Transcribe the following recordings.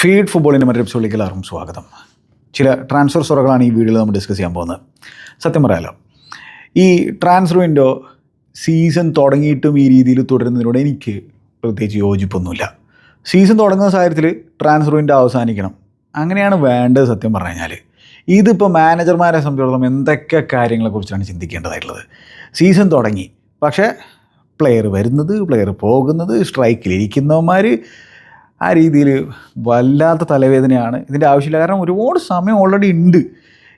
Feed ഫുട്ബോളിന്റെ മറ്റൊരു എപ്പിസോഡിലേക്ക് എല്ലാവർക്കും സ്വാഗതം. ചില ട്രാൻസ്ഫർ സ്വറകളാണ് ഈ വീഡിയോയിൽ നമ്മൾ ഡിസ്കസ് ചെയ്യാൻ പോകുന്നത്. സത്യം പറയാലോ ഈ ട്രാൻസ്ഫർ വിൻഡോ സീസൺ തുടങ്ങിയിട്ടും ഈ രീതിയിൽ തുടരുന്നതിനോട് എനിക്ക് പ്രത്യേകിച്ച് യോജിപ്പൊന്നുമില്ല. സീസൺ തുടങ്ങുന്ന സാഹചര്യത്തിൽ ട്രാൻസ്ഫർ വിൻഡോ അവസാനിക്കണം. അങ്ങനെയാണ് വേണ്ടത് സത്യം പറഞ്ഞു കഴിഞ്ഞാൽ ഇതിപ്പോൾ മാനേജർമാരെ സംബന്ധിച്ചിടത്തോളം എന്തൊക്കെ കാര്യങ്ങളെക്കുറിച്ചാണ് ചിന്തിക്കേണ്ടതായിട്ടുള്ളത്? സീസൺ തുടങ്ങി. പക്ഷേ പ്ലെയർ വരുന്നത് പ്ലെയർ പോകുന്നത് സ്ട്രൈക്കിലിരിക്കുന്നവന്മാർ ആ രീതിയിൽ വല്ലാത്ത തലവേദനയാണ് ഇതിന്റെ ആവശ്യമില്ല. കാരണം ഒരുപാട് സമയം ഓൾറെഡി ഉണ്ട്.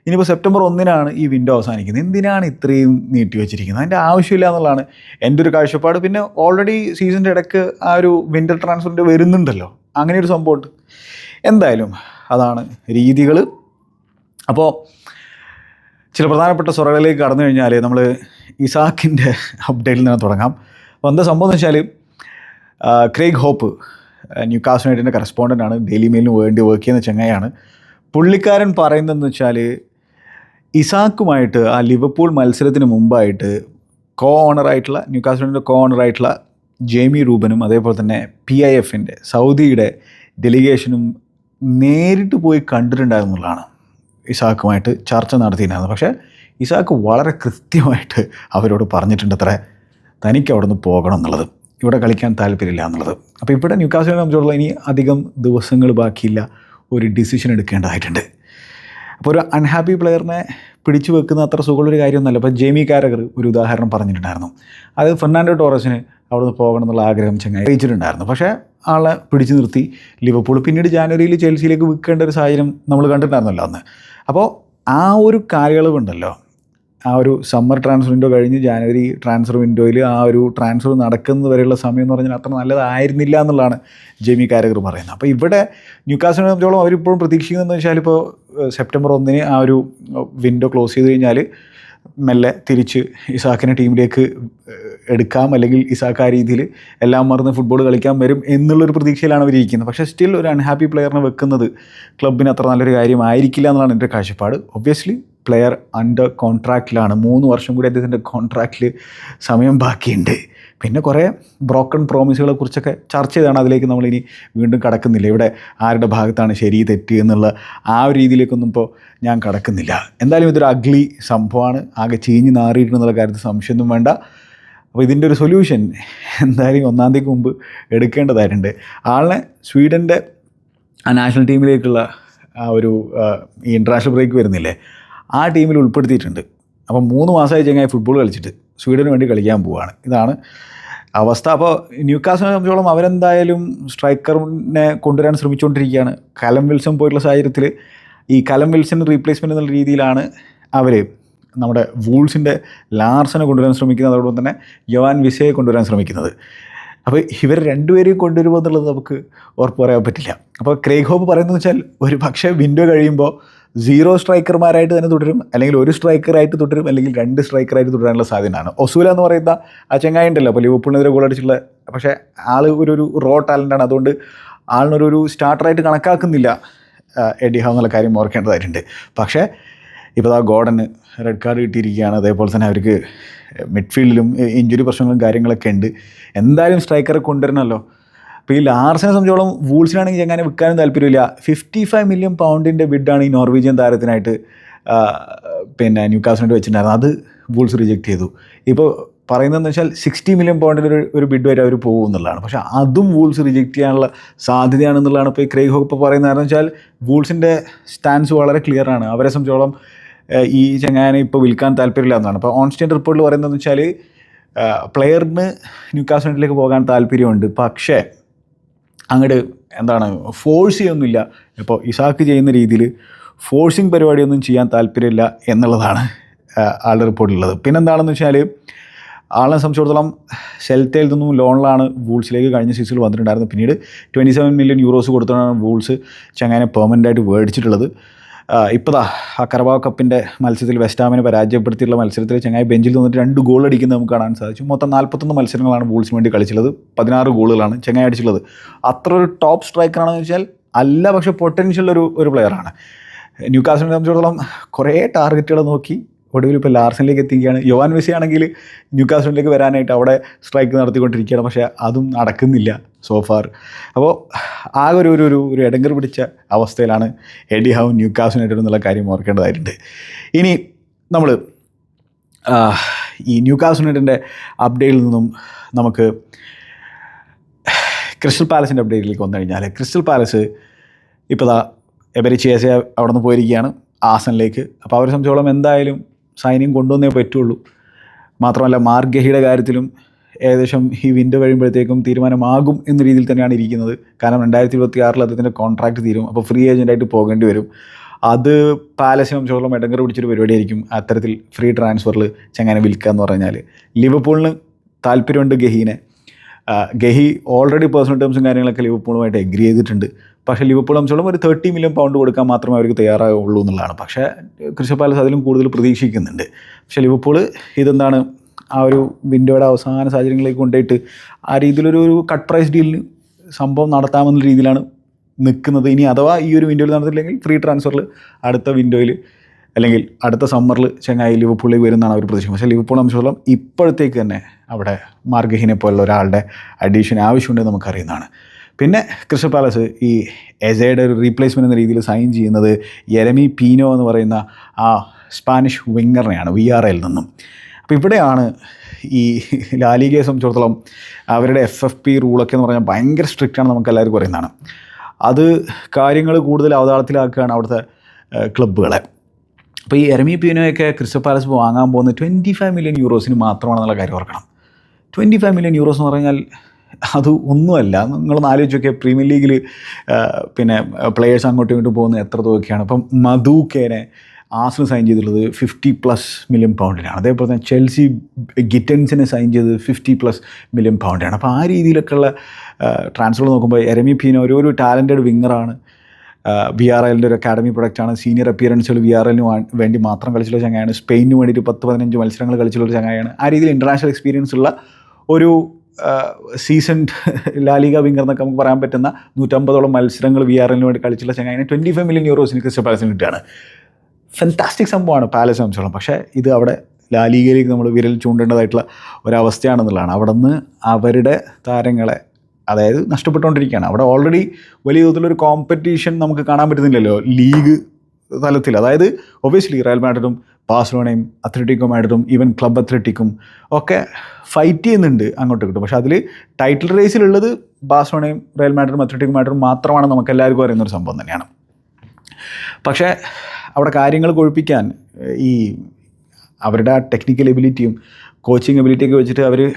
ഇനിയിപ്പോൾ സെപ്റ്റംബർ ഒന്നിനാണ് ഈ വിൻഡോ അവസാനിക്കുന്നത്. എന്തിനാണ് ഇത്രയും നീട്ടി വെച്ചിരിക്കുന്നത്? അതിന്റെ ആവശ്യമില്ല എന്നുള്ളതാണ് എന്റെ ഒരു കാഴ്ചപ്പാട്. പിന്നെ ഓൾറെഡി സീസണിന്റെ ഇടയ്ക്ക് ആ ഒരു വിന്റർ ട്രാൻസ്ഫറിന്റെ വരുന്നുണ്ടല്ലോ. അങ്ങനെ ഒരു സംഭവം ഉണ്ട് എന്തായാലും അതാണ് രീതികൾ. അപ്പോൾ ചില പ്രധാനപ്പെട്ട സ്വറകളിലേക്ക് കടന്നു കഴിഞ്ഞാൽ നമ്മൾ ഇസാക്കിന്റെ അപ്ഡേറ്റിൽ നിന്ന് തുടങ്ങാം. അപ്പോൾ എന്താ സംഭവം എന്ന് വെച്ചാൽ ക്രേഗ് ഹോപ്പ് ന്യൂ കാസ്റ്റ് യുണൈറ്റഡിന്റെ കറസ്പോണ്ടന്റ് ആണ്. ഡെയിലി മെയിലിന് വേണ്ടി വർക്ക് ചെയ്യുന്ന ചങ്ങായാണ് പുള്ളിക്കാരൻ പറയുന്നതെന്ന് വെച്ചാൽ ഇസാക്കുമായിട്ട് ആ ലിവർപൂൾ മത്സരത്തിന് മുമ്പായിട്ട് കോ ഓണറായിട്ടുള്ള ന്യൂ കാസ്റ്റ് യുണൈറ്റഡിന്റെ കോ ഓണറായിട്ടുള്ള ജേമി റൂബനും അതേപോലെ തന്നെ പി ഐ എഫിന്റെ സൗദിയുടെ ഡെലിഗേഷനും നേരിട്ട് പോയി കണ്ടിട്ടുണ്ടായിരുന്നുള്ളതാണ് ഇസാക്കുമായിട്ട് ചർച്ച നടത്തിയിട്ടുണ്ടായിരുന്നു പക്ഷേ ഇസാക്ക് വളരെ കൃത്യമായിട്ട് അവരോട് പറഞ്ഞിട്ടുണ്ട് അത്ര തനിക്ക് അവിടെ നിന്ന് പോകണം എന്നുള്ളത്. ഇവിടെ കളിക്കാൻ താല്പര്യമില്ല എന്നുള്ളത്. അപ്പോൾ ഇവിടെ ന്യൂക്കാസിനെ സംബന്ധിച്ചുള്ള ഇനി അധികം ദിവസങ്ങൾ ബാക്കിയില്ല. ഒരു ഡിസിഷൻ എടുക്കേണ്ടതായിട്ടുണ്ട്. അപ്പോൾ ഒരു അൺഹാപ്പി പ്ലെയറിനെ പിടിച്ചു വെക്കുന്ന അത്ര സുഖമുള്ളൊരു കാര്യമൊന്നുമല്ല. അപ്പോൾ ജേമി കാരകർ ഒരു ഉദാഹരണം പറഞ്ഞിട്ടുണ്ടായിരുന്നു. അത് ഫെർണാൻഡോ ടോറസിന് അവിടെ നിന്ന് പോകണം എന്നുള്ള ആഗ്രഹം ചങ്ങായി അറിയിച്ചിട്ടുണ്ടായിരുന്നു. പക്ഷേ ആളെ പിടിച്ചു നിർത്തി. ലിവർപൂൾ പിന്നീട് ജാനുവരിയിൽ ചെൽസിയിലേക്ക് വിൽക്കേണ്ട ഒരു സാഹചര്യം നമ്മൾ കണ്ടിട്ടുണ്ടായിരുന്നല്ലോ അന്ന്. അപ്പോൾ ആ ഒരു കാലയളവുണ്ടല്ലോ ആ ഒരു സമ്മർ ട്രാൻസ്ഫർ വിൻഡോ കഴിഞ്ഞ് ജാനുവരി ട്രാൻസ്ഫർ വിൻഡോയിൽ ആ ഒരു ട്രാൻസ്ഫർ നടക്കുന്നത് വരെയുള്ള സമയം എന്ന് പറഞ്ഞാൽ അത്ര നല്ലതായിരുന്നില്ല എന്നുള്ളതാണ് ജെമി കാരഗർ പറയുന്നത്. അപ്പോൾ ഇവിടെ ന്യൂക്കാസിനെ സംബന്ധിച്ചോളം അവരിപ്പോഴും പ്രതീക്ഷിക്കുന്നതെന്ന് വെച്ചാൽ ഇപ്പോൾ സെപ്റ്റംബർ ഒന്നിന് ആ ഒരു വിൻഡോ ക്ലോസ് ചെയ്ത് കഴിഞ്ഞാൽ മെല്ലെ തിരിച്ച് ഇസാക്കിനെ ടീമിലേക്ക് എടുക്കാം. അല്ലെങ്കിൽ ഇസാക്ക് ആ രീതിയിൽ എല്ലാം മറന്ന് ഫുട്ബോൾ കളിക്കാൻ വരും എന്നുള്ളൊരു പ്രതീക്ഷയിലാണ് അവരിയ്ക്കുന്നത്. പക്ഷേ സ്റ്റിൽ ഒരു അൺഹാപ്പി പ്ലെയറിനെ വെക്കുന്നത് ക്ലബിന് അത്ര നല്ലൊരു കാര്യമായിരിക്കില്ല എന്നുള്ളതാണ് എന്റെ കാഴ്ചപ്പാട്. ഒബ്വിയസ്ലി പ്ലെയർ അണ്ടർ കോൺട്രാക്റ്റിലാണ് മൂന്ന് വർഷം കൂടി അദ്ദേഹത്തിന്റെ കോൺട്രാക്റ്റിൽ സമയം ബാക്കിയുണ്ട്. പിന്നെ കുറേ ബ്രോക്കൺ പ്രോമിസുകളെ കുറിച്ചൊക്കെ ചർച്ച ചെയ്താണ്. അതിലേക്ക് നമ്മളിനി വീണ്ടും കടക്കുന്നില്ല. ഇവിടെ ആരുടെ ഭാഗത്താണ് ശരി തെറ്റ് എന്നുള്ള ആ ഒരു രീതിയിലേക്കൊന്നും ഇപ്പോൾ ഞാൻ കടക്കുന്നില്ല. എന്തായാലും ഇതൊരു അഗ്ലി സംഭവമാണ്. ആകെ ചീഞ്ഞ് നാറിയിട്ടുണ്ടെന്നുള്ള കാര്യത്തിൽ സംശയമൊന്നും വേണ്ട. അപ്പോൾ ഇതിന്റെ ഒരു സൊല്യൂഷൻ എന്തായാലും ഒന്നാം തീയതിക്ക് മുമ്പ് എടുക്കേണ്ടതായിട്ടുണ്ട്. ആളിനെ സ്വീഡന്റെ ആ നാഷണൽ ടീമിലേക്കുള്ള ആ ഒരു ഇന്റർനാഷണൽ ബ്രേക്ക് വരുന്നില്ലേ? ആ ടീമിൽ ഉൾപ്പെടുത്തിയിട്ടുണ്ട്. അപ്പം മൂന്ന് മാസമായി ചങ്ങായി ഫുട്ബോൾ കളിച്ചിട്ട് സ്വീഡന് വേണ്ടി കളിക്കാൻ പോവുകയാണ് ഇതാണ് അവസ്ഥ. അപ്പോൾ ന്യൂക്കാസിനെ സംബന്ധിച്ചോളം അവരെന്തായാലും സ്ട്രൈക്കറിനെ കൊണ്ടുവരാൻ ശ്രമിച്ചുകൊണ്ടിരിക്കുകയാണ്. കലം വിൽസൺ പോയിട്ടുള്ള സാഹചര്യത്തിൽ ഈ കലം വിൽസൺ റീപ്ലേസ്മെന്റ് എന്നുള്ള രീതിയിലാണ് അവർ നമ്മുടെ വൂൾസിന്റെ ലാർസനെ കൊണ്ടുവരാൻ ശ്രമിക്കുന്നത്. അതോടൊപ്പം തന്നെ യോവാൻ വിസയെ കൊണ്ടുവരാൻ ശ്രമിക്കുന്നത്. അപ്പോൾ ഇവർ രണ്ടുപേരെയും കൊണ്ടുവരുമോ എന്നുള്ളത് നമുക്ക് ഉറപ്പ് പറയാൻ പറ്റില്ല. അപ്പോൾ ക്രേഗ് ഹോപ്പ് പറയുന്നത് വെച്ചാൽ ഒരു പക്ഷേ വിൻഡോ കഴിയുമ്പോൾ സീറോ സ്ട്രൈക്കർമാരായിട്ട് തന്നെ തുടരും അല്ലെങ്കിൽ ഒരു സ്ട്രൈക്കറായിട്ട് തുടരും അല്ലെങ്കിൽ രണ്ട് സ്ട്രൈക്കറായിട്ട് തുടരാനുള്ള സാധ്യതയാണ് ഒസൂല എന്ന് പറയുന്ന ആ ചെങ്ങായി ഉണ്ടല്ലോ അപ്പോൾ ലിവർപൂളിനെതിരെ ഗോൾ അടിച്ചിട്ടുള്ള പക്ഷേ ആൾ ഒരു ഒരു റോ ടാലന്റാണ് അതുകൊണ്ട് ആളിനൊരു ഒരു സ്റ്റാർട്ടറായിട്ട് കണക്കാക്കുന്നില്ല. എഡിഹാവ് എഡി ഹാവ് എന്നുള്ള കാര്യം ഓർക്കേണ്ടതായിട്ടുണ്ട്. പക്ഷേ ഇപ്പോൾ ആ ഗോഡന് റെഡ് കാർഡ് കിട്ടിയിരിക്കുകയാണ്. അതേപോലെ തന്നെ അവർക്ക് മിഡ്ഫീൽഡിലും ഇഞ്ചുറി പ്രശ്നങ്ങളും കാര്യങ്ങളൊക്കെ ഉണ്ട്. എന്തായാലും സ്ട്രൈക്കറെ കൊണ്ടുവരണമല്ലോ. അപ്പോൾ ഈ ലാർസിനെ സംബന്ധിച്ചോളം വൂൾസിനാണെങ്കിൽ എങ്ങനെ വിൽക്കാനും താല്പര്യമില്ല. ഫിഫ്റ്റി ഫൈവ് മില്യൺ പൗണ്ടിന്റെ ബിഡാണ് ഈ നോർവീജിയൻ താരത്തിനായിട്ട് പിന്നെ ന്യൂ കാസിനായിട്ട് വെച്ചിട്ടുണ്ടായിരുന്നത്. അത് വൂൾസ് റിജക്റ്റ് ചെയ്തു. ഇപ്പോൾ പറയുന്നതെന്ന് വെച്ചാൽ സിക്സ്റ്റി മില്യൺ പൗണ്ടിന്റെ ഒരു ഒരു ബിഡ് വരെ അവർ പോകും എന്നുള്ളതാണ്. പക്ഷേ അതും വൂൾസ് റിജക്റ്റ് ചെയ്യാനുള്ള സാധ്യതയാണെന്നുള്ളതാണ് ഇപ്പോൾ ഈ ക്രൈഗ് ഹോപ്പ് പറയുന്നതെന്ന് വെച്ചാൽ വൂൾസിന്റെ സ്റ്റാൻസ് വളരെ ക്ലിയർ ആണ്. അവരെ സംബന്ധിച്ചോളം ഈ ചങ്ങാനെ ഇപ്പോൾ വിൽക്കാൻ താല്പര്യമില്ല എന്നാണ്. അപ്പോൾ ഓൺസ്റ്റൈൻ റിപ്പോർട്ടിൽ പറയുന്നതെന്ന് വെച്ചാൽ പ്ലെയറിന് ന്യൂക്കാസിലേക്ക് പോകാൻ താല്പര്യമുണ്ട്. പക്ഷേ അങ്ങോട്ട് എന്താണ് ഫോഴ്സ് ചെയ്യൊന്നുമില്ല ഇപ്പോൾ ഇസാക്ക് ചെയ്യുന്ന രീതിയിൽ ഫോഴ്സിങ് പരിപാടിയൊന്നും ചെയ്യാൻ താല്പര്യമില്ല എന്നുള്ളതാണ് ആളുടെ റിപ്പോർട്ടിലുള്ളത്. പിന്നെന്താണെന്ന് വെച്ചാൽ ആളെ സംബന്ധിച്ചിടത്തോളം സെൽറ്റയിൽ നിന്നും ലോണിലാണ് വൂൾസിലേക്ക് കഴിഞ്ഞ സീസണിൽ വന്നിട്ടുണ്ടായിരുന്നത്. പിന്നീട് ട്വന്റി സെവൻ മില്യൺ യൂറോസ് കൊടുത്താണ് വൂൾസ് ചങ്ങാനെ പെർമനന്റ് ആയിട്ട് മേടിച്ചിട്ടുള്ളത് ഇപ്പോൾ ദാ ആ കറവാ കപ്പിന്റെ മത്സരത്തിൽ വെസ്റ്റാമിനെ പരാജയപ്പെടുത്തിയിട്ടുള്ള മത്സരത്തിൽ ചങ്ങായി ബെഞ്ചിൽ നിന്നിട്ട് രണ്ട് ഗോൾ അടിക്കുന്നത് നമുക്ക് കാണാൻ സാധിച്ചു. മൊത്തം നാൽപ്പത്തൊന്ന് മത്സരങ്ങളാണ് ബോൾസിന് വേണ്ടി കളിച്ചുള്ളത് പതിനാറ് ഗോളുകളാണ് ചങ്ങായി അടിച്ചുള്ളത് അത്ര ഒരു ടോപ്പ് സ്ട്രൈക്കറാണെന്ന് വെച്ചാൽ അല്ല പക്ഷേ പൊട്ടൻഷ്യൽ ഒരു ഒരു പ്ലെയറാണ് ന്യൂ കാസിനെ സംബന്ധിച്ചിടത്തോളം കുറേ ടാർഗറ്റുകൾ നോക്കി ഒടുവിൽ ഇപ്പോൾ ലാർസനിലേക്ക് എത്തിക്കുകയാണ് യോവാൻ മെസ്സി ആണെങ്കിൽ ന്യൂ കാസിലേക്ക് വരാനായിട്ട് അവിടെ സ്ട്രൈക്ക് നടത്തിക്കൊണ്ടിരിക്കുകയാണ്. പക്ഷേ അതും നടക്കുന്നില്ല. സോഫാർ അപ്പോൾ ആകെ ഒരു ഒരു ഒരു ഇടങ്കർ പിടിച്ച അവസ്ഥയിലാണ് എഡി ഹൗ ന്യൂ കാസിനായിട്ട് എന്നുള്ള കാര്യം ഓർക്കേണ്ടതായിട്ടുണ്ട്. ഇനി നമ്മൾ ഈ ന്യൂ കാസിനേറ്റിന്റെ അപ്ഡേറ്റിൽ നിന്നും നമുക്ക് ക്രിസ്റ്റൽ പാലസിന്റെ അപ്ഡേറ്റിലേക്ക് വന്നു കഴിഞ്ഞാൽ ക്രിസ്റ്റൽ പാലസ് ഇപ്പോൾ ദാ ചേസ അവിടെ നിന്ന് പോയിരിക്കുകയാണ് ആസനിലേക്ക്. അപ്പോൾ അവരെ സംബന്ധിച്ചോളം എന്തായാലും സൈനിങ് കൊണ്ടുവന്നേ പറ്റുള്ളൂ. മാത്രമല്ല മാർഗഹിയുടെ കാര്യത്തിലും ഏകദേശം ഈ വിൻഡോ കഴിയുമ്പോഴത്തേക്കും തീരുമാനമാകും എന്ന രീതിയിൽ തന്നെയാണ് ഇരിക്കുന്നത്. കാരണം രണ്ടായിരത്തി ഇരുപത്തി ആറിൽ അദ്ദേഹത്തിന്റെ കോൺട്രാക്ട് തീരും അപ്പോൾ ഫ്രീ ഏജന്റായിട്ട് പോകേണ്ടി വരും. അത് പാലസിനെ സംബന്ധിച്ചോളം ഇടങ്കർ പിടിച്ചൊരു പരിപാടിയായിരിക്കും അത്തരത്തിൽ ഫ്രീ ട്രാൻസ്ഫറിൽ ചെങ്ങനെ വിൽക്കുക എന്ന് പറഞ്ഞാൽ ലിവർപൂളിന് താല്പര്യമുണ്ട് ഗഹീനെ. ഗഹി ഓൾറെഡി പേഴ്സണൽ ടേംസും കാര്യങ്ങളൊക്കെ ലിവർപൂളുമായിട്ട് എഗ്രി ചെയ്തിട്ടുണ്ട്. പക്ഷേ ലിവർപൂൾ സംബന്ധിച്ചോളം ഒരു തേർട്ടി മില്യൺ പൗണ്ട് കൊടുക്കാൻ മാത്രമേ അവർക്ക് തയ്യാറാവുള്ളൂ എന്നുള്ളതാണ്. പക്ഷേ ക്രിസ്റ്റൽ പാലസ് അതിലും കൂടുതൽ പ്രതീക്ഷിക്കുന്നുണ്ട്. പക്ഷേ ലിവർപൂൾ ഇതെന്താണ് ആ ഒരു വിൻഡോയുടെ അവസാന സാഹചര്യങ്ങളിലേക്ക് കൊണ്ടുപോയിട്ട് ആ രീതിയിലൊരു ഒരു കട്ട് പ്രൈസ് ഡീലിന് സംഭവം നടത്താമെന്ന രീതിയിലാണ് നിൽക്കുന്നത്. ഇനി അഥവാ ഈ ഒരു വിൻഡോയിൽ നടത്തില്ലെങ്കിൽ ഫ്രീ ട്രാൻസ്ഫറിൽ അടുത്ത വിൻഡോയിൽ അല്ലെങ്കിൽ അടുത്ത സമ്മറിൽ ചെങ്ങായി ലിവർപൂളിലേക്ക് വരുന്നതാണ് അവർ പ്രതീക്ഷിക്കുന്നത് പക്ഷേ ലിവർപൂൾ സംബന്ധിച്ചോളം ഇപ്പോഴത്തേക്ക് തന്നെ അവിടെ മാർഗഹീനെ പോലുള്ള ഒരാളുടെ അഡീഷൻ ആവശ്യമുണ്ടെന്ന് നമുക്കറിയുന്നതാണ് പിന്നെ ക്രിസ്റ്റൽ പാലസ് ഈ എസയുടെ ഒരു റീപ്ലേസ്മെന്റ് എന്ന രീതിയിൽ സൈൻ ചെയ്യുന്നത് യെരമി പീനോ എന്ന് പറയുന്ന ആ സ്പാനിഷ് വിങ്ങറിനെയാണ് വി ആർ എൽ നിന്നും. അപ്പോൾ ഇവിടെയാണ് ഈ ലാലിഗയെ സംബന്ധിച്ചിടത്തോളം അവരുടെ എഫ് എഫ് പി റൂളൊക്കെ എന്ന് പറഞ്ഞാൽ ഭയങ്കര സ്ട്രിക്റ്റ് ആണ് നമുക്ക് എല്ലാവർക്കും അറിയുന്നതാണ്. അത് കാര്യങ്ങൾ കൂടുതൽ അവതാളത്തിലാക്കുകയാണ് അവിടുത്തെ ക്ലബ്ബുകളെ അപ്പോൾ ഈ എരമി പീനോയൊക്കെ ക്രിസ്റ്റൽ പാലസ് വാങ്ങാൻ പോകുന്നത് ട്വന്റി ഫൈവ് മില്യൺ യൂറോസിന് മാത്രമാണെന്നുള്ള കാര്യം ഓർക്കണം. ട്വന്റി ഫൈവ് മില്യൺ യൂറോസ് എന്ന് പറഞ്ഞാൽ അത് ഒന്നുമല്ല. നിങ്ങളൊന്ന് ആലോചിച്ച് നോക്കിയാൽ പ്രീമിയർ ലീഗിൽ പിന്നെ പ്ലെയേഴ്സ് അങ്ങോട്ടും ഇങ്ങോട്ടും പോകുന്നത് എത്ര തുകയ്ക്കാണ് അപ്പം മധുക്കേനെ ആസിന് സൈൻ ചെയ്തിട്ടുള്ളത് ഫിഫ്റ്റി പ്ലസ് മില്യൺ പൗണ്ടിനാണ് അതേപോലെ തന്നെ ചെൽസി ഗിറ്റൻസിനെ സൈൻ ചെയ്തത് ഫിഫ്റ്റി പ്ലസ് മില്യൺ പൗണ്ടിനാണ് അപ്പോൾ ആ രീതിയിലൊക്കെയുള്ള ട്രാൻസ്ഫർ നോക്കുമ്പോൾ എരമി ഫീന ഒരു ടാലന്റഡ് വിങ്ങറാണ് വി ആർ എല്ലിന്റെ ഒരു അക്കാഡമി പ്രൊഡക്റ്റാണ് സീനിയർ അപ്പിയറൻസുകൾ വി ആർ എല്ലിന് വേണ്ടി മാത്രം കളിച്ചുള്ള ചങ്ങായാണ് സ്പെയിനിന് വേണ്ടിയിട്ട് പത്ത് പതിനഞ്ച് മത്സരങ്ങൾ കളിച്ചുള്ള ഒരു ചങ്ങായാണ് ആ രീതിയിൽ ഇന്റർനാഷണൽ എക്സ്പീരിയൻസ് ഉള്ള ഒരു സീസൺഡ് ലാലിക വിങ്ങർ എന്നൊക്കെ നമുക്ക് പറയാൻ പറ്റുന്ന നൂറ്റമ്പതോളം മത്സരങ്ങൾ വി ആർ എല്ലിന് വേണ്ടി കളിച്ചുള്ള ചങ്ങായിനെ ട്വന്റി ഫൈവ് മില്യൺ യൂറോസിന് ക്രിസ്റ്റൽ പാലസിന് കിട്ടുകയാണ്. ഫെന്റാസ്റ്റിക് സംഭവമാണ് പാലസ് സംബന്ധിച്ചോളം പക്ഷേ ഇത് അവിടെ ലാലീഗയിലേക്ക് നമ്മൾ വിരൽ ചൂണ്ടേണ്ടതായിട്ടുള്ള ഒരവസ്ഥയാണെന്നുള്ളതാണ്. അവിടെ നിന്ന് അവരുടെ താരങ്ങളെ അതായത് നഷ്ടപ്പെട്ടുകൊണ്ടിരിക്കുകയാണ്. അവിടെ ഓൾറെഡി വലിയ തോതിലൊരു കോമ്പറ്റീഷൻ നമുക്ക് കാണാൻ പറ്റുന്നില്ലല്ലോ ലീഗ് തലത്തിൽ. അതായത് ഒബിയസ്ലി റയൽ മാഡ്രിഡും ബാഴ്സലോണയും അത്ലറ്റിക്കോ മാഡ്രിഡും ഈവൻ ക്ലബ് അത്ലറ്റിക്കും ഒക്കെ ഫൈറ്റ് ചെയ്യുന്നുണ്ട് അങ്ങോട്ടും ഇങ്ങോട്ടും. പക്ഷേ അതിൽ ടൈറ്റിൽ റേസിലുള്ളത് ബാഴ്സലോണയും റയൽ മാഡ്രിഡും അത്ലറ്റിക്കോ മാഡ്രിഡും മാത്രമാണ് നമുക്ക് എല്ലാവർക്കും അറിയുന്ന ഒരു സംഭവം തന്നെയാണ്. പക്ഷേ അവിടെ കാര്യങ്ങൾ കൊഴിപ്പിക്കാൻ ഈ അവരുടെ ആ ടെക്നിക്കൽ എബിലിറ്റിയും കോച്ചിങ് എബിലിറ്റിയൊക്കെ വെച്ചിട്ട് അവർ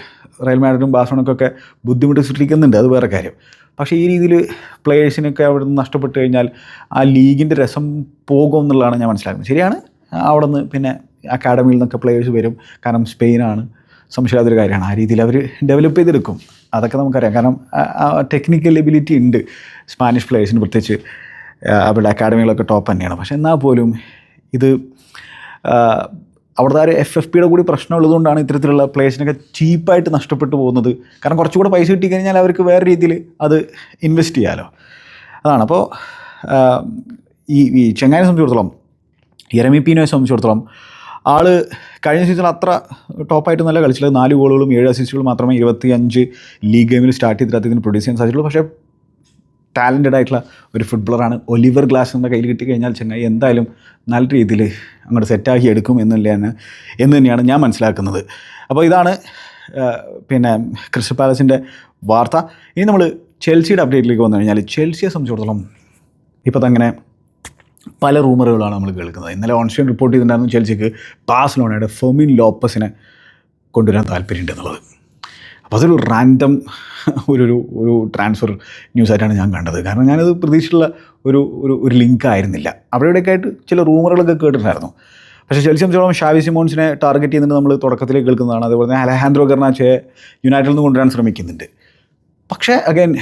റയൽ മാഡ്രിഡും ബാഴ്സലോണക്കൊക്കെ ബുദ്ധിമുട്ട് സൃഷ്ടിക്കുന്നുണ്ട്. അത് വേറെ കാര്യം. പക്ഷേ ഈ രീതിയിൽ പ്ലേയേഴ്സിനൊക്കെ അവിടെ നിന്ന് നഷ്ടപ്പെട്ട് കഴിഞ്ഞാൽ ആ ലീഗിന്റെ രസം പോകും എന്നുള്ളതാണ് ഞാൻ മനസ്സിലാക്കുന്നത്. ശരിയാണ്? അവിടെ നിന്ന് പിന്നെ അക്കാഡമിയിൽ നിന്നൊക്കെ പ്ലേയേഴ്സ് വരും. കാരണം സ്പെയിനാണ്. സംശയാതൊരു കാര്യമാണ്. ആ രീതിയിൽ അവർ ഡെവലപ്പ് ചെയ്തെടുക്കും. അതൊക്കെ നമുക്കറിയാം. കാരണം ടെക്നിക്കൽ എബിലിറ്റി ഉണ്ട്. സ്പാനിഷ് പ്ലേയേഴ്സിന് പ്രത്യേകിച്ച്. അവരുടെ അക്കാഡമികളൊക്കെ ടോപ്പ് തന്നെയാണ്. പക്ഷേ എന്നാൽ പോലും ഇത് അവിടുത്തെ ആ ഒരു എഫ് എഫ് പിയുടെ കൂടി പ്രശ്നമുള്ളതുകൊണ്ടാണ് ഇത്തരത്തിലുള്ള പ്ലേയേഴ്സിനൊക്കെ ചീപ്പായിട്ട് നഷ്ടപ്പെട്ടു പോകുന്നത്. കാരണം കുറച്ചുകൂടെ പൈസ കിട്ടിക്കഴിഞ്ഞാൽ അവർക്ക് വേറെ രീതിയിൽ അത് ഇൻവെസ്റ്റ് ചെയ്യാമല്ലോ അതാണ്. അപ്പോൾ ഈ ഈ ചെങ്ങായിനെ സംബന്ധിച്ചിടത്തോളം യെരമി പീനോയെ സംബന്ധിച്ചിടത്തോളം ആൾ കഴിഞ്ഞ സീസൺ അത്ര ടോപ്പായിട്ട് നല്ല കളിച്ചില്ല. നാല് ഗോളുകളും ഏഴ് അസിസ്റ്റുകളും മാത്രമേ ഇരുപത്തി അഞ്ച് ലീഗ് ഗെയിമിൽ സ്റ്റാർട്ട് ചെയ്തിട്ട് അദ്ദേഹത്തിന് പ്രൊഡ്യൂസ് ചെയ്യാൻ സാധിച്ചുള്ളൂ. പക്ഷേ ടാലന്റഡ് ആയിട്ടുള്ള ഒരു ഫുട്ബോളറാണ് ഒലിവർ ഗ്ലാസ് എന്ന കയ്യിൽ കിട്ടി കഴിഞ്ഞാൽ ചെങ്ങായി എന്തായാലും നല്ല രീതിയിൽ അങ്ങോട്ട് സെറ്റാക്കി എടുക്കും എന്നല്ലാണ് എന്ന് തന്നെയാണ് ഞാൻ മനസ്സിലാക്കുന്നത്. അപ്പോൾ ഇതാണ് പിന്നെ ക്രിസ്റ്റൽ പാലസിന്റെ വാർത്ത. ഇനി നമ്മൾ ചെൽസിയുടെ അപ്ഡേറ്റിലേക്ക് വന്നു കഴിഞ്ഞാൽ ചെൽസിയെ സംബന്ധിച്ചിടത്തോളം ഇപ്പോൾ തന്നെ പല റൂമറുകളാണ് നമ്മൾ കേൾക്കുന്നത്. ഇന്നലെ ഓൺസ്റ്റൈൻ റിപ്പോർട്ട് ചെയ്തിട്ടുണ്ടായിരുന്നു ചെൽസിക്ക് ബാഴ്സലോണയുടെ ഫെമിൻ ലോപ്പസിനെ കൊണ്ടുവരാൻ താല്പര്യമുണ്ട് എന്നുള്ളത് അപ്പോൾ അതൊരു റാൻഡം ഒരു ഒരു ട്രാൻസ്ഫർ ന്യൂസായിട്ടാണ് ഞാൻ കണ്ടത്. കാരണം ഞാനത് പ്രതീക്ഷിച്ചുള്ള ഒരു ഒരു ഒരു ലിങ്ക് ആയിരുന്നില്ല. അവിടെ ഇവിടെയൊക്കെ ആയിട്ട് ചില റൂമറുകളൊക്കെ കേട്ടിട്ടുണ്ടായിരുന്നു. പക്ഷേ ചെൽസി ചോളം ഷാവി സിമോൺസിനെ ടാർഗറ്റ് ചെയ്യുന്നുണ്ട് നമ്മൾ തുടക്കത്തിൽ കേൾക്കുന്നതാണ്. അതുപോലെ തന്നെ അലഹാൻഡ്രോ ഗർണാച്ചയെ യുണൈറ്റഡിൽ നിന്ന് കൊണ്ടുവരാൻ ശ്രമിക്കുന്നുണ്ട്. പക്ഷേ അഗൈൻ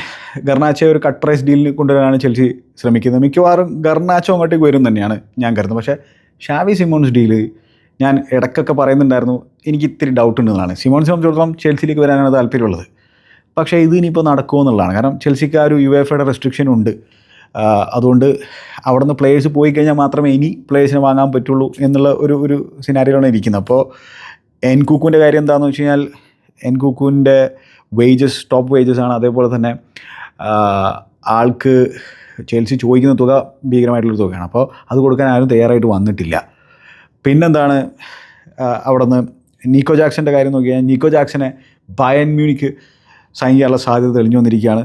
ഗർണാച്ചയെ ഒരു കട്ട് പ്രൈസ് ഡീലിന് കൊണ്ടുവരാനാണ് ചെൽസി ശ്രമിക്കുന്നത്. മിക്കവാറും ഗർണാച്ചോ അങ്ങോട്ടേക്ക് വരും തന്നെയാണ് ഞാൻ കരുതുന്നത്. പക്ഷേ ഷാവി സിമോൺസ് ഡീൽ ഞാൻ ഇടയ്ക്കൊക്കെ പറയുന്നുണ്ടായിരുന്നു എനിക്ക് ഇത്തിരി ഡൗട്ട് ഉണ്ടെന്നാണ് സിമോൺ സംബന്ധിച്ചിടത്തോളം ചെൽസിയിലേക്ക് വരാനാണ് താല്പര്യമുള്ളത്. പക്ഷേ ഇത് ഇനിയിപ്പോൾ നടക്കുമോ എന്നുള്ളതാണ്. കാരണം ചെൽസിക്ക് ആ ഒരു യു റെസ്ട്രിക്ഷൻ ഉണ്ട്. അതുകൊണ്ട് അവിടെ നിന്ന് പ്ലേയേഴ്സ് പോയി കഴിഞ്ഞാൽ മാത്രമേ ഇനി പ്ലേയേഴ്സിനെ വാങ്ങാൻ പറ്റുള്ളൂ എന്നുള്ള ഒരു ഒരു സിനാരിയിലാണ് ഇരിക്കുന്നത്. അപ്പോൾ എൻ കുക്കുവിന്റെ കാര്യം എന്താണെന്ന് വെച്ച് കഴിഞ്ഞാൽ എൻ കുക്കുവിന്റെ വേജസ് ടോപ്പ് വേജസ് ആണ്. അതേപോലെ തന്നെ ആൾക്ക് ചെൽസി ചോദിക്കുന്ന തുക ഭീകരമായിട്ടുള്ളൊരു തുകയാണ്. അപ്പോൾ അത് കൊടുക്കാൻ ആരും തയ്യാറായിട്ട് വന്നിട്ടില്ല. പിന്നെന്താണ് അവിടെ നിന്ന് നീക്കോ ജാക്സന്റെ കാര്യം നോക്കിയാൽ നീക്കോ ജാക്സനെ ബയൻ മ്യൂണിക്ക് സൈൻ ചെയ്യാനുള്ള സാധ്യത തെളിഞ്ഞു വന്നിരിക്കുകയാണ്.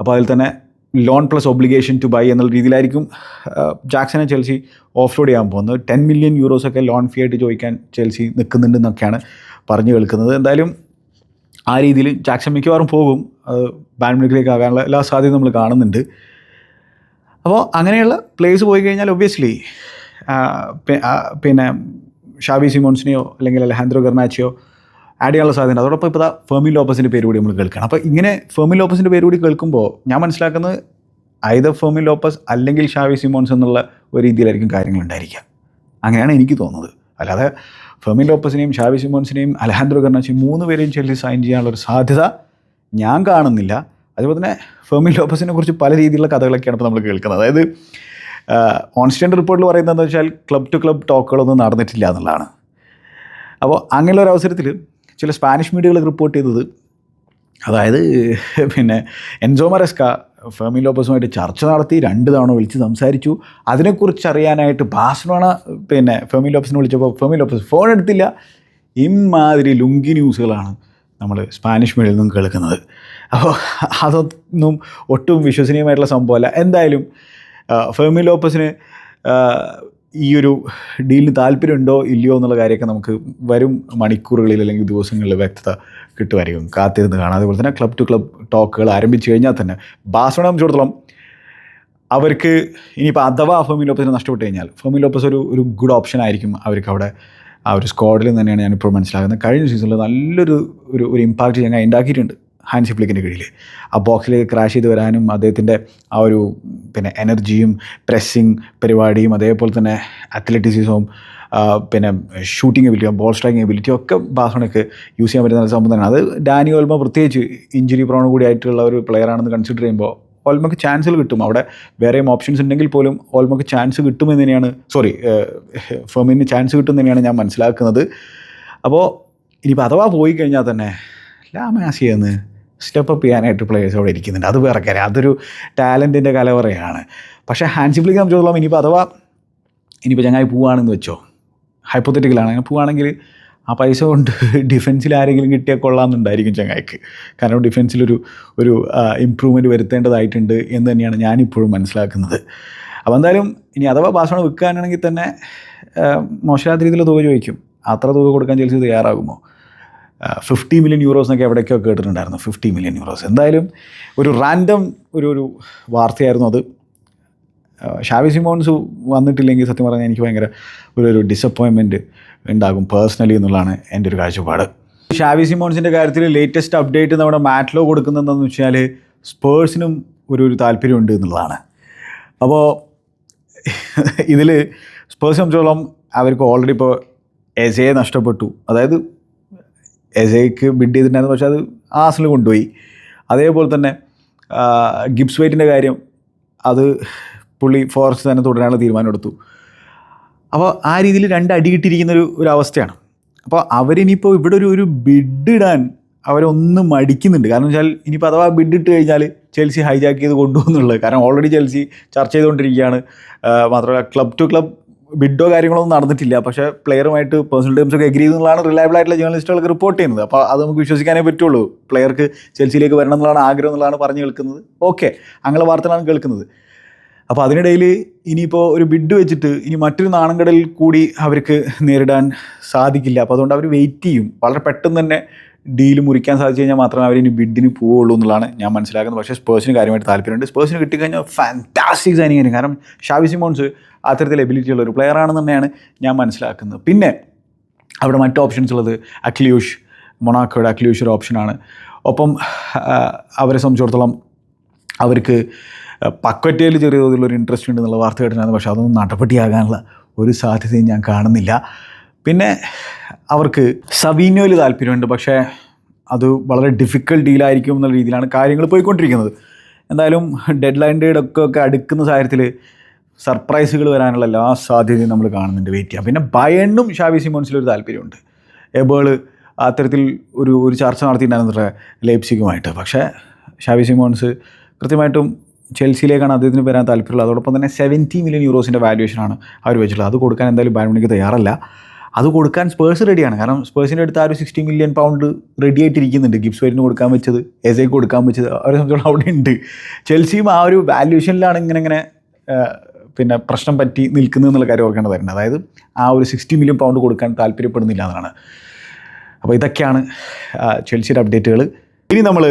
അപ്പോൾ അതിൽ തന്നെ loan plus obligation to buy എന്നുള്ള രീതിയിലായിരിക്കും ജാക്സനെ ചെൽസി ഓഫ് റോഡ് ചെയ്യാൻ പോകുന്നത്. ടെൻ മില്യൺ യൂറോസൊക്കെ ലോൺ ഫീ ആയിട്ട് ചോദിക്കാൻ ചെൽസി നിൽക്കുന്നുണ്ടെന്നൊക്കെയാണ് പറഞ്ഞു കേൾക്കുന്നത്. എന്തായാലും ആ രീതിയിൽ ജാക്സൺ മിക്കവാറും പോകും. അത് ബാൻമിണിക്കിലേക്ക് ആകാനുള്ള എല്ലാ സാധ്യതയും നമ്മൾ കാണുന്നുണ്ട്. അപ്പോൾ അങ്ങനെയുള്ള പ്ലേസ് പോയി കഴിഞ്ഞാൽ ഒബ്വിയസ്ലി പിന്നെ ഷാബി സിമോൺസിനെയോ അല്ലെങ്കിൽ അലഹാൻഡ്രോ ഗർനാച്ചിയോ ആഡ് ചെയ്യാനുള്ള സാധ്യത അതോടൊപ്പം ഇപ്പോൾ ഫെർമി ലോപ്പസിന്റെ പേര് കൂടി നമ്മൾ കേൾക്കണം. അപ്പോൾ ഇങ്ങനെ ഫെർമി ലോപ്പസിന്റെ പേര് കൂടി കേൾക്കുമ്പോൾ ഞാൻ മനസ്സിലാക്കുന്നത് ഐദർ ഫെർമി ലോപ്പസ് അല്ലെങ്കിൽ ഷാവി സിമോൺസ് എന്നുള്ള ഒരു രീതിയിലായിരിക്കും കാര്യങ്ങൾ ഉണ്ടായിരിക്കുക. അങ്ങനെയാണ് എനിക്ക് തോന്നുന്നത്. അല്ലാതെ ഫെർമി ലോപ്പസിനെയും ഷാവി സിമോൺസിനെയും അലഹാൻഡ്രോ ഗർണാച്ചിയും മൂന്ന് പേരെയും ചെല്ലി സൈൻ ചെയ്യാനുള്ള ഒരു സാധ്യത ഞാൻ കാണുന്നില്ല. അതുപോലെ തന്നെ ഫെർമി ലോപ്പസിനെ കുറിച്ച് പല രീതിയിലുള്ള കഥകളൊക്കെയാണ് ഇപ്പോൾ നമ്മൾ കേൾക്കുന്നത്. അതായത് ഓൺസ്റ്റേൺ റിപ്പോർട്ടിൽ പറയുന്നത് എന്താ വെച്ചാൽ ക്ലബ് ടു ക്ലബ് ടോക്കുകളൊന്നും നടന്നിട്ടില്ല എന്നുള്ളതാണ്. അപ്പോൾ അങ്ങനെയുള്ള ഒരു അവസരത്തിൽ ചില സ്പാനിഷ് മീഡിയകൾ റിപ്പോർട്ട് ചെയ്തത് അതായത് പിന്നെ എൻസോ മറസ്ക ഫെർമി ലോപ്പസുമായിട്ട് ചർച്ച നടത്തി രണ്ട് തവണ വിളിച്ച് സംസാരിച്ചു. അതിനെക്കുറിച്ച് അറിയാനായിട്ട് ബാഴ്സലോണ പിന്നെ ഫെർമി ലോപ്പസിനെ വിളിച്ചപ്പോൾ ഫെർമി ലോപ്പസ് ഫോൺ എടുത്തില്ല. ഇമാതിരി ലുങ്കി ന്യൂസുകളാണ് നമ്മൾ സ്പാനിഷ് മീഡിയയിൽ നിന്നും കേൾക്കുന്നത്. അപ്പോൾ അതൊന്നും ഒട്ടും വിശ്വസനീയമായിട്ടുള്ള സംഭവമല്ല. എന്തായാലും ആ, ഫെർമി ലോപ്പസിന് ഈ ഒരു ഡീലിന് താല്പര്യമുണ്ടോ ഇല്ലയോ എന്നുള്ള കാര്യമൊക്കെ നമുക്ക് വരും മണിക്കൂറുകളിൽ അല്ലെങ്കിൽ ദിവസങ്ങളിൽ വ്യക്തത കിട്ടുമായിരിക്കും. കാത്തിരുന്ന് കാണാം. അതുപോലെ തന്നെ ക്ലബ് ടു ക്ലബ് ടോക്കുകൾ ആരംഭിച്ചു കഴിഞ്ഞാൽ തന്നെ ബാഴ്സലോണ സംബന്ധിച്ചിടത്തോളം അവർക്ക് ഇനിയിപ്പോൾ അഥവാ ഫെർമി ലോപ്പസിനെ നഷ്ടപ്പെട്ട് കഴിഞ്ഞാൽ ഫെർമി ലോപ്പസ് ഒരു ഒരു ഗുഡ് ഓപ്ഷൻ ആയിരിക്കും അവർക്ക് അവിടെ ആ ഒരു സ്ക്വാഡിൽ തന്നെയാണ് ഞാനിപ്പോൾ മനസ്സിലാക്കുന്നത്. കഴിഞ്ഞ സീസണിൽ നല്ലൊരു ഒരു ഒരു ഇമ്പാക്റ്റ് ഞങ്ങൾ ഉണ്ടാക്കിയിട്ടുണ്ട്. ഹാൻസി ഫ്ലിക്കിന്റെ കീഴിൽ ആ ബോക്സിലേക്ക് ക്രാഷ് ചെയ്ത് വരാനും അദ്ദേഹത്തിന്റെ ആ ഒരു പിന്നെ എനർജിയും പ്രസ്സിങ് പരിപാടിയും അതേപോലെ തന്നെ അത്ലറ്റിസിസവും പിന്നെ ഷൂട്ടിംഗ് എബിലിറ്റിയും ബോൾ സ്ട്രൈക്കിംഗ് എബിലിറ്റിയും ഒക്കെ ബാസോണൊക്കെ യൂസ് ചെയ്യാൻ പറ്റുന്ന സംഭവം തന്നെയാണ്. അത് ഡാനി ഓൽമ പ്രത്യേകിച്ച് ഇഞ്ചുറി പ്രോൺ കൂടി ആയിട്ടുള്ള ഒരു പ്ലെയർ ആണെന്ന് കൺസിഡർ ചെയ്യുമ്പോൾ ഓൾമക്ക് ചാൻസുകൾ കിട്ടും. അവിടെ വേറെയും ഓപ്ഷൻസ് ഉണ്ടെങ്കിൽ പോലും ഓൾമക്ക് ചാൻസ് കിട്ടുമെന്ന് തന്നെയാണ് സോറി ഫെമിന് ചാൻസ് കിട്ടും തന്നെയാണ് ഞാൻ മനസ്സിലാക്കുന്നത്. അപ്പോൾ ഇനിയിപ്പോൾ അഥവാ പോയി കഴിഞ്ഞാൽ തന്നെ ലാമാസിയെന്ന് സ്റ്റെപ്പ് അപ്പ് ചെയ്യാനായിട്ട് പ്ലേയേഴ്സ് അവിടെ ഇരിക്കുന്നുണ്ട്. അത് വേറെ കാര്യം. അതൊരു ടാലന്റിന്റെ കലവറയാണ്. പക്ഷേ ഹാൻഡ്സിപ്പിലേക്ക് നമുക്ക് ചോദിക്കാം ഇനിയിപ്പോൾ അഥവാ ഇനിയിപ്പോൾ ചങ്ങായി പോവുകയാണെന്ന് വെച്ചോ. ഹൈപ്പോത്തറ്റിക്കലാണ് അങ്ങനെ പോവുകയാണെങ്കിൽ ആ പൈസ കൊണ്ട് ഡിഫൻസിൽ ആരെങ്കിലും കിട്ടിയാൽ കൊള്ളാമെന്നുണ്ടായിരിക്കും ചങ്ങായിക്ക്. കാരണം ഡിഫൻസിലൊരു ഒരു ഇമ്പ്രൂവ്മെന്റ് വരുത്തേണ്ടതായിട്ടുണ്ട് എന്ന് തന്നെയാണ് ഞാനിപ്പോഴും മനസ്സിലാക്കുന്നത്. അപ്പോൾ എന്തായാലും ഇനി അഥവാ ബാസോണ വിൽക്കാനാണെങ്കിൽ തന്നെ മോശമില്ലാത്ത രീതിയിൽ തുക ചോദിക്കും. അത്ര തുക കൊടുക്കാൻ ചെൽസി തയ്യാറാകുമോ? ഫിഫ്റ്റി മില്യൺ യൂറോസ് എന്നൊക്കെ എവിടേക്കോ കേട്ടിട്ടുണ്ടായിരുന്നു. ഫിഫ്റ്റി മില്യൺ യൂറോസ് എന്തായാലും ഒരു റാൻഡം ഒരു ഒരു വാർത്തയായിരുന്നു അത്. ഷാവി സിമോൺസ് വന്നിട്ടില്ലെങ്കിൽ സത്യം പറഞ്ഞാൽ എനിക്ക് ഭയങ്കര ഒരു ഒരു ഡിസപ്പോയിൻമെന്റ് ഉണ്ടാകും പേഴ്സണലി എന്നുള്ളതാണ് എന്റെ ഒരു കാഴ്ചപ്പാട്. ഷാവി സിമോൺസിന്റെ കാര്യത്തിൽ ലേറ്റസ്റ്റ് അപ്ഡേറ്റ് നമ്മുടെ മാറ്റിലോ കൊടുക്കുന്നതെന്ന് വെച്ചാൽ സ്പേഴ്സിനും ഒരു ഒരു താല്പര്യമുണ്ട് എന്നുള്ളതാണ്. അപ്പോൾ ഇതിൽ സ്പേഴ്സ് സംബന്ധിച്ചോളം അവർക്ക് ഓൾറെഡി ഇപ്പോൾ എസയെ നഷ്ടപ്പെട്ടു. അതായത് എസയ്ക്ക് ബിഡ് ചെയ്തിട്ടുണ്ടായിരുന്നു. പക്ഷേ അത് ആസിൽ കൊണ്ടുപോയി. അതേപോലെ തന്നെ ഗിബ്സ് വെയ്റ്റിന്റെ കാര്യം അത് പുള്ളി ഫോറസ്റ്റ് തന്നെ തുടരാനുള്ള തീരുമാനം എടുത്തു. അപ്പോൾ ആ രീതിയിൽ രണ്ട് അടി കിട്ടിയിരിക്കുന്ന ഒരു ഒരു അവസ്ഥയാണ്. അപ്പോൾ അവരിനിയിപ്പോൾ ഇവിടെ ഒരു ഒരു ബിഡ് ഇടാൻ അവരൊന്നും മടിക്കുന്നുണ്ട്. കാരണം വെച്ചാൽ ഇനിയിപ്പോൾ അഥവാ ബിഡ് ഇട്ട് കഴിഞ്ഞാൽ ചെൽസി ഹൈജാക്ക് ചെയ്ത് കൊണ്ടുപോകുന്നുള്ളത് കാരണം ഓൾറെഡി ചെൽസി ചർച്ച ചെയ്തുകൊണ്ടിരിക്കുകയാണ്. മാത്രമല്ല ക്ലബ് ടു ക്ലബ് ബിഡോ കാര്യങ്ങളൊന്നും നടന്നിട്ടില്ല. പക്ഷേ പ്ലെയറുമായിട്ട് പേഴ്സണൽ ടേംസ് ഒക്കെ എഗ്രി ചെയ്യുന്നതാണ് റിലയബിൾ ആയിട്ടുള്ള ജേർണലിസ്റ്റുകൾക്ക് റിപ്പോർട്ട് ചെയ്യുന്നത്. അപ്പോൾ അത് നമുക്ക് വിശ്വസിക്കാനേ പറ്റുള്ളൂ. പ്ലെയർക്ക് ചെൽസിയിലേക്ക് വരണം എന്നുള്ളതാണ് ആഗ്രഹം എന്നുള്ളതാണ് പറഞ്ഞു കേൾക്കുന്നത്. ഓക്കെ അങ്ങനെ വാർത്തകളാണ് കേൾക്കുന്നത്. അപ്പോൾ അതിനിടയിൽ ഇനിയിപ്പോൾ ഒരു ബിഡ് വെച്ചിട്ട് ഇനി മറ്റൊരു നാണംകടലിൽ കൂടി അവർക്ക് നേരിടാൻ സാധിക്കില്ല. അപ്പോൾ അതുകൊണ്ട് അവർ വെയിറ്റ് ചെയ്യും. വളരെ പെട്ടെന്ന് തന്നെ ഡീൽ മുറിക്കാൻ സാധിച്ചു കഴിഞ്ഞാൽ മാത്രമേ അവർ ഇനി ബിഡിന് പോവുള്ളൂ എന്നുള്ളതാണ് ഞാൻ മനസ്സിലാക്കുന്നത്. പക്ഷേ സ്പേഴ്സിന് കാര്യമായിട്ട് താല്പര്യമുണ്ട്. സ്പേഴ്സിന് കിട്ടിക്കഴിഞ്ഞാൽ ഫാന്റാസ്റ്റിക് സൈനിങ് ആയിരിക്കും. കാരണം ഷാവി സിമോൺസ് അത്തരത്തിൽ എബിലിറ്റി ഉള്ള ഒരു പ്ലെയർ ആണെന്ന് തന്നെയാണ് ഞാൻ മനസ്സിലാക്കുന്നത്. പിന്നെ അവിടെ മറ്റ് ഓപ്ഷൻസ് ഉള്ളത് അക്ലിയൂഷ് മൊണാക്കോയുടെ അക്ലിയൂഷ് ഒരു ഓപ്ഷനാണ് ഒപ്പം അവരെ സംബന്ധിച്ചിടത്തോളം അവർക്ക് പക്വറ്റയിൽ ചെറിയ തോതിലുള്ളൊരു ഇൻട്രസ്റ്റ് ഉണ്ട് എന്നുള്ള വാർത്ത കേട്ടിട്ടുണ്ടായിരുന്നു. പക്ഷേ അതൊന്നും നടപടിയാകാനുള്ള ഒരു സാധ്യതയും ഞാൻ കാണുന്നില്ല. പിന്നെ അവർക്ക് സവീനോയിൽ താല്പര്യമുണ്ട്. പക്ഷേ അത് വളരെ ഡിഫിക്കൽട്ട് ഡീലായിരിക്കും എന്നുള്ള രീതിയിലാണ് കാര്യങ്ങൾ പോയിക്കൊണ്ടിരിക്കുന്നത്. എന്തായാലും ഡെഡ് ലൈൻ ഡേയുടെ ഒക്കെ ഒക്കെ അടുക്കുന്ന സാഹചര്യത്തിൽ സർപ്രൈസുകൾ വരാനുള്ള എല്ലാ സാധ്യതയും നമ്മൾ കാണുന്നുണ്ട് വെയിറ്റ് ചെയ്യാം പിന്നെ ബയണ്ണും ഷാവി സിമോൺസിലൊരു താല്പര്യമുണ്ട്. എബേൾ അത്തരത്തിൽ ഒരു ഒരു ചർച്ച നടത്തിയിട്ടുണ്ടായിരുന്നു ലേപ്സിക്കുമായിട്ട് പക്ഷേ ഷാവി സിമോൺസ് കൃത്യമായിട്ടും ചെൽസിയിലേക്കാണ് അദ്ദേഹത്തിന് വരാൻ താല്പര്യമുള്ളത്. അതോടൊപ്പം തന്നെ സെവന്റി മില്യൺ യൂറോസിന്റെ വാല്യുവേഷനാണ് അവർ വെച്ചിട്ടുള്ളത്. അത് കൊടുക്കാൻ എന്തായാലും ബാൻമണിക്ക് തയ്യാറല്ല. അത് കൊടുക്കാൻ സ്പേഴ്സ് റെഡിയാണ് കാരണം സ്പേഴ്സിന്റെ അടുത്ത് ആ ഒരു സിക്സ്റ്റി മില്യൺ പൗണ്ട് റെഡി ആയിട്ടിരിക്കുന്നുണ്ട്. ഗിബ്സ് വരിന് കൊടുക്കാൻ വെച്ചത് എസേക്ക് കൊടുക്കാൻ വെച്ചത്. അവരെ സംബന്ധിച്ചോളം അവിടെ ഉണ്ട്. ചെൽസിയും ആ ഒരു വാല്യുവേഷനിലാണ് ഇങ്ങനെ ഇങ്ങനെ പിന്നെ പ്രശ്നം പറ്റി നിൽക്കുന്നത് എന്നുള്ള കാര്യം ഓർക്കേണ്ടതായിരുന്നു അതായത് ആ ഒരു സിക്സ്റ്റി മില്യൺ പൗണ്ട് കൊടുക്കാൻ താല്പര്യപ്പെടുന്നില്ല എന്നാണ്. അപ്പോൾ ഇതൊക്കെയാണ് ചെൽസിയുടെ അപ്ഡേറ്റുകൾ ഇനി നമ്മൾ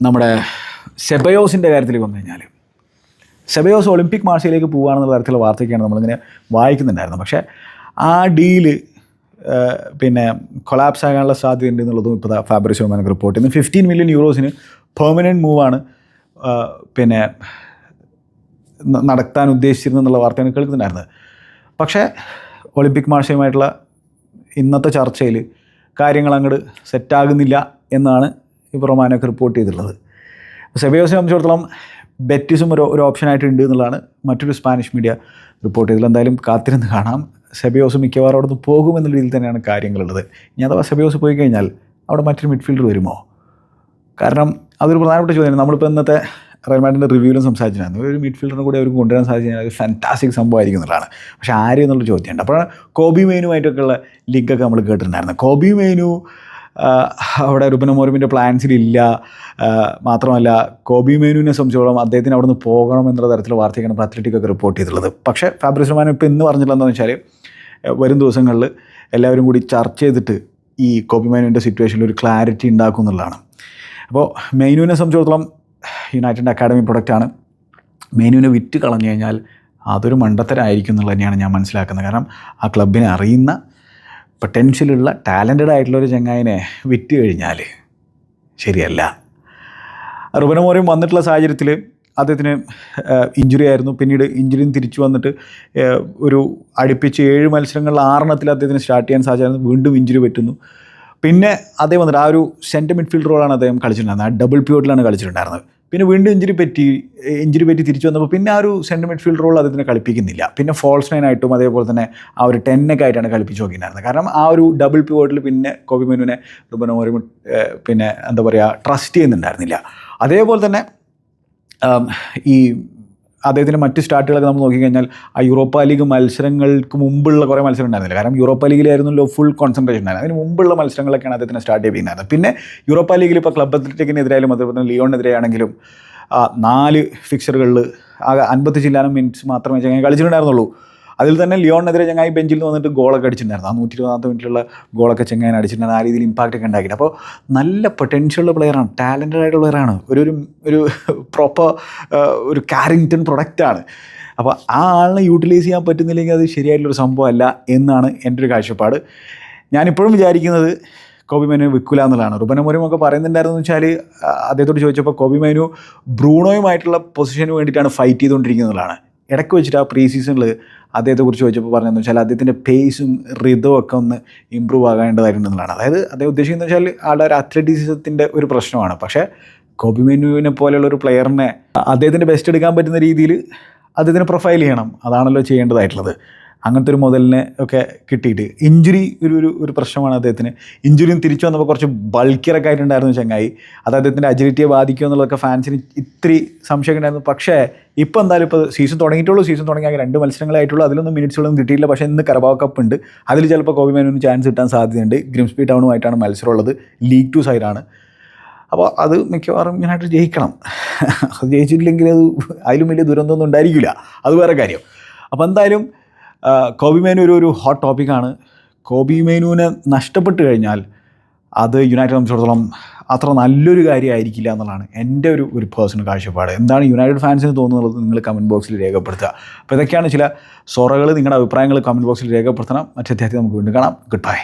നമ്മുടെ സെബയോസിന്റെ കാര്യത്തിലേക്ക് വന്നു കഴിഞ്ഞാൽ സെബയോസ് ഒളിമ്പിക് മാർഷയിലേക്ക് പോകുകയാണെന്നുള്ള തരത്തിലുള്ള വാർത്തയൊക്കെയാണ് നമ്മളിങ്ങനെ വായിക്കുന്നുണ്ടായിരുന്നു പക്ഷേ ആ ഡീൽ പിന്നെ കൊളാപ്സ് ആകാനുള്ള സാധ്യതയുണ്ട് എന്നുള്ളതും ഇപ്പോൾ ഫാബ്രിസ് റൊമാനക്ക് റിപ്പോർട്ട് ചെയ്യുന്നു ഫിഫ്റ്റീൻ മില്യൺ യൂറോസിന് പെർമനന്റ് മൂവാണ് പിന്നെ നടത്താൻ ഉദ്ദേശിച്ചിരുന്നു എന്നുള്ള വാർത്തയാണ് കേൾക്കുന്നുണ്ടായിരുന്നത് പക്ഷേ ഒളിമ്പിക് മാഷയുമായിട്ടുള്ള ഇന്നത്തെ ചർച്ചയിൽ കാര്യങ്ങൾ അങ്ങോട്ട് സെറ്റാകുന്നില്ല എന്നാണ് ഇപ്പോൾ റൊമാനൊക്കെ റിപ്പോർട്ട് ചെയ്തിട്ടുള്ളത്. സെബിയോസിനെ സംബന്ധിച്ചിടത്തോളം ബെറ്റിസും ഒരു ഒരു ഓപ്ഷനായിട്ട് ഉണ്ട് എന്നുള്ളതാണ് മറ്റൊരു സ്പാനിഷ് മീഡിയ റിപ്പോർട്ട് ചെയ്തത്. എന്തായാലും കാത്തിരുന്ന് കാണാം. സെബിയോസ് മിക്കവാറും അവിടെ നിന്ന് പോകുമെന്നുള്ള രീതിയിൽ തന്നെയാണ് കാര്യങ്ങളുള്ളത്. ഇനി അഥവാ സെബിയോസ് പോയി കഴിഞ്ഞാൽ അവിടെ മറ്റൊരു മിഡ്ഫീൽഡർ വരുമോ? കാരണം അതൊരു പ്രധാനപ്പെട്ട ചോദ്യമാണ്. നമ്മളിപ്പോൾ ഇന്നത്തെ റയൽ റിവ്യൂവിലും സംസാരിച്ചിട്ടുണ്ടായിരുന്നു. ഒരു മിഡ്ഫീൽഡറിനെ കൂടി അവർക്ക് കൊണ്ടുവരാൻ സാധിച്ചു കഴിഞ്ഞാൽ ഫാന്റാസ്റ്റിക് സംഭവമായിരിക്കും എന്നുള്ളതാണ്. പക്ഷേ ആര് എന്നുള്ള ചോദ്യമുണ്ട്. അപ്പോൾ കോബി മെയിനുമായിട്ടൊക്കെ ഉള്ള ലിങ്കൊക്കെ നമ്മൾ കേട്ടിട്ടുണ്ടായിരുന്നു. കോബി മെയിനു അവിടെ രൂപന മോർമിന്റെ പ്ലാൻസിലില്ല മാത്രമല്ല കോബി മെയിനുവിനെ സംബന്ധിച്ചോളം അദ്ദേഹത്തിന് അവിടെ നിന്ന് പോകണം എന്നുള്ള തരത്തിലുള്ള വാർത്തയൊക്കെയാണ് ഇപ്പോൾ അത്ലറ്റിക്കൊക്കെ റിപ്പോർട്ട് ചെയ്തിട്ടുള്ളത്. പക്ഷേ ഫാബ്രിസ് റഹ്മാൻ ഇപ്പോൾ ഇന്ന് പറഞ്ഞിട്ടുള്ളതെന്ന് വെച്ചാൽ വരും ദിവസങ്ങളിൽ എല്ലാവരും കൂടി ചർച്ച ചെയ്തിട്ട് ഈ കോബി മെയിനുവിന്റെ സിറ്റുവേഷനിൽ ഒരു ക്ലാരിറ്റി ഉണ്ടാക്കും എന്നുള്ളതാണ്. അപ്പോൾ മെയിനുവിനെ സംബന്ധിച്ചിടത്തോളം യുണൈറ്റഡ് അക്കാഡമി പ്രൊഡക്റ്റാണ് മെനുവിനെ വിറ്റ് കളഞ്ഞു കഴിഞ്ഞാൽ അതൊരു മണ്ടത്തരമായിരിക്കും എന്നുള്ളത് തന്നെയാണ് ഞാൻ മനസ്സിലാക്കുന്നത്. കാരണം ആ ക്ലബിനെ അറിയുന്ന പൊട്ടൻഷ്യലുള്ള ടാലന്റഡ് ആയിട്ടുള്ള ഒരു ചങ്ങായിനെ വിറ്റ് കഴിഞ്ഞാൽ ശരിയല്ല. റുബനമോറിയും വന്നിട്ടുള്ള സാഹചര്യത്തിൽ അദ്ദേഹത്തിന് ഇഞ്ചുറി ആയിരുന്നു. പിന്നീട് ഇഞ്ചുറിയും തിരിച്ചു വന്നിട്ട് ഒരു അടുപ്പിച്ച് ഏഴ് മത്സരങ്ങളിൽ ആറെണ്ണത്തിൽ അദ്ദേഹത്തിന് സ്റ്റാർട്ട് ചെയ്യാൻ സാധിച്ചായിരുന്നു. വീണ്ടും ഇഞ്ചുറി പറ്റുന്നു. പിന്നെ അദ്ദേഹം വന്നിട്ട് ആ ഒരു സെന്റർ മിഡ്ഫീൽഡ് റോളാണ് അദ്ദേഹം കളിച്ചിട്ടുണ്ടായിരുന്നത്. ആ ഡബിൾ പ്യൂട്ടിലാണ് കളിച്ചിട്ടുണ്ടായിരുന്നത്. പിന്നെ വീണ്ടും ഇഞ്ചുറി പറ്റി ഇഞ്ചുറി പറ്റി തിരിച്ചു വന്നപ്പോൾ പിന്നെ ആ ഒരു സെന്റർ മിഡ്ഫീൽഡ് റോൾ അദ്ദേഹത്തിന് കളിപ്പിക്കുന്നില്ല. പിന്നെ ഫോൾസ് നൈൻ ആയിട്ടും അതേപോലെ തന്നെ ആ ഒരു ടെന്നൊക്കെ ആയിട്ടാണ് കളിപ്പിച്ച് നോക്കിയിട്ടുണ്ടായിരുന്നത്. കാരണം ആ ഒരു ഡബിൾ പിവോട്ടിൽ പിന്നെ കോബി മെനുവിനെ റുബനോരും പിന്നെ എന്താ പറയുക ട്രസ്റ്റ് ചെയ്യുന്നുണ്ടായിരുന്നില്ല. അതേപോലെ തന്നെ ഈ അദ്ദേഹത്തിന്റെ മറ്റ് സ്റ്റാർട്ടുകളൊക്കെ നമ്മൾ നോക്കിക്കഴിഞ്ഞാൽ ആ യൂറോപ്പ ലീഗ് മത്സരങ്ങൾക്ക് മുമ്പുള്ള കുറേ മത്സരം ഉണ്ടായിരുന്നില്ല. കാരണം യൂറോപ്പ ലീഗിലായിരുന്നല്ലോ ഫുൾ കോൺസെൻട്രേഷൻ ഉണ്ടായിരുന്നത്. അതിന് മുമ്പുള്ള മത്സരങ്ങളൊക്കെയാണ് അദ്ദേഹത്തിന് സ്റ്റാർട്ട് ചെയ്യുന്നത് പിന്നെ യൂറോപ്പ ലീഗിൽ ഇപ്പോൾ ക്ലബ് അത്ലറ്റിക്കിനെതിരായാലും അതേപോലെ തന്നെ ലിയോണിനെതിരെയാണെങ്കിലും നാല് ഫിക്സറുകളിൽ ആകെ അൻപത്തി ചില്ലാനം മിനിറ്റ്സ് മാത്രമേ ചങ്ങായി കളിച്ചിട്ടുണ്ടായിരുന്നുള്ളൂ. അതിൽ തന്നെ ലിയോണിനെതിരെ ചങ്ങായി ബെഞ്ചിൽ നിന്ന് വന്നിട്ട് ഗോളൊക്കെ അടിച്ചിട്ടുണ്ടായിരുന്നു. ആ നൂറ്റി ഇരുപതാമത്തെ മിനിറ്റിലുള്ള ഗോളൊക്കെ ചങ്ങായി അടിച്ചിട്ടുണ്ടായിരുന്നു ആ രീതിയിൽ ഇമ്പാക്റ്റ് ഒക്കെ ഉണ്ടാക്കിയിട്ട് അപ്പോൾ നല്ല പൊട്ടൻഷ്യലുള്ള പ്ലെയറാണ് ടാലന്റഡ് ആയിട്ടുള്ള പ്ലെയറാണ് ഒരു ഒരു പ്രോപ്പർ ഒരു കാരിങ്ടൺ പ്രൊഡക്റ്റാണ് അപ്പോൾ ആ ആളിനെ യൂട്ടിലൈസ് ചെയ്യാൻ പറ്റുന്നില്ലെങ്കിൽ അത് ശരിയായിട്ടുള്ളൊരു സംഭവമല്ല എന്നാണ് എന്റെ ഒരു കാഴ്ചപ്പാട്. ഞാനിപ്പോഴും വിചാരിക്കുന്നത് കോബി മേനു വിൽക്കില്ല എന്നുള്ളതാണ്. റുബന മോരും ഒക്കെ പറയുന്നുണ്ടായിരുന്നു വെച്ചാൽ അദ്ദേഹത്തോട് ചോദിച്ചപ്പോൾ കോബി മേനു ബ്രൂണോയുമായിട്ടുള്ള പൊസിഷന് വേണ്ടിയിട്ടാണ് ഫൈറ്റ് ചെയ്തുകൊണ്ടിരിക്കുന്നതാണ് ഇടയ്ക്ക് വെച്ചിട്ട് ആ പ്രീ സീസണിൽ അദ്ദേഹത്തെക്കുറിച്ച് ചോദിച്ചപ്പോൾ പറഞ്ഞതെന്ന് വെച്ചാൽ അദ്ദേഹത്തിന്റെ പേസും റിതവും ഒക്കെ ഒന്ന് ഇമ്പ്രൂവ് ആകേണ്ടതായിരുന്നതാണ് അതായത് അദ്ദേഹം ഉദ്ദേശിക്കുന്നത് വെച്ചാൽ ആളുടെ ഒരു അത്ലറ്റിസിസത്തിന്റെ ഒരു പ്രശ്നമാണ്. പക്ഷേ കോബി മെനുവിനെ പോലെയുള്ള ഒരു പ്ലെയറിനെ അദ്ദേഹത്തിന്റെ ബെസ്റ്റ് എടുക്കാൻ പറ്റുന്ന രീതിയിൽ അദ്ദേഹത്തിന് പ്രൊഫൈൽ ചെയ്യണം. അതാണല്ലോ ചെയ്യേണ്ടതായിട്ടുള്ളത്. അങ്ങനത്തെ ഒരു മുതലിനെ ഒക്കെ കിട്ടിയിട്ട് ഇഞ്ചുറി ഒരു ഒരു ഒരു പ്രശ്നമാണ് അദ്ദേഹത്തിന്. ഇഞ്ചുറിയും തിരിച്ചു വന്നപ്പോൾ കുറച്ച് ബൾക്കിയറൊക്കെ ആയിട്ടുണ്ടായിരുന്നു ചങ്ങായി. അത് അദ്ദേഹത്തിന്റെ അജിലിറ്റിയെ ബാധിക്കുമോ എന്നുള്ളതൊക്കെ ഫാൻസിന് ഇത്തിരി സംശയമൊക്കെ ഉണ്ടായിരുന്നു. പക്ഷേ ഇപ്പോൾ എന്തായാലും ഇപ്പോൾ സീസൺ തുടങ്ങിയിട്ടുള്ളൂ സീസൺ തുടങ്ങിയാൽ രണ്ട് മത്സരങ്ങളായിട്ടുള്ളൂ അതിലൊന്നും മിനിറ്റ്സുകളൊന്നും കിട്ടിയില്ല പക്ഷേ ഇന്ന് കരബാവ് കപ്പ് ഉണ്ട്. അതിൽ ചിലപ്പോൾ കോബി മേനോന് ചാൻസ് കിട്ടാൻ സാധ്യതയുണ്ട്. ഗ്രിംസ്പി ടൗണുമായിട്ടാണ് മത്സരമുള്ളത്. ലീഗ് ടു സൈഡാണ് അപ്പോൾ അത് മിക്കവാറും ഇങ്ങനായിട്ട് ജയിക്കണം. അത് ജയിച്ചിട്ടില്ലെങ്കിൽ അത് അതിലും വലിയ ദുരന്തമൊന്നും ഉണ്ടായിരിക്കില്ല. അത് വേറെ കാര്യം. അപ്പോൾ എന്തായാലും കോബി മേനു ഒരു ഒരു ഹോട്ട് ടോപ്പിക്കാണ് കോബി മേനുവിനെ നഷ്ടപ്പെട്ട് കഴിഞ്ഞാൽ അത് യുണൈറ്റഡ് സംബന്ധിച്ചിടത്തോളം അത്ര നല്ലൊരു കാര്യമായിരിക്കില്ല എന്നുള്ളതാണ് എന്റെ ഒരു ഒരു പേഴ്സണൽ കാഴ്ചപ്പാട്. എന്താണ് യുണൈറ്റഡ് ഫാൻസിന് തോന്നുന്നത് നിങ്ങൾ കമന്റ് ബോക്സിൽ രേഖപ്പെടുത്തുക. അപ്പോൾ ഇതൊക്കെയാണ് ചില സൊറകൾ നിങ്ങളുടെ അഭിപ്രായങ്ങൾ കമന്റ് ബോക്സിൽ രേഖപ്പെടുത്തണം. മറ്റേ നമുക്ക് വീണ്ടും കാണാം. Good bye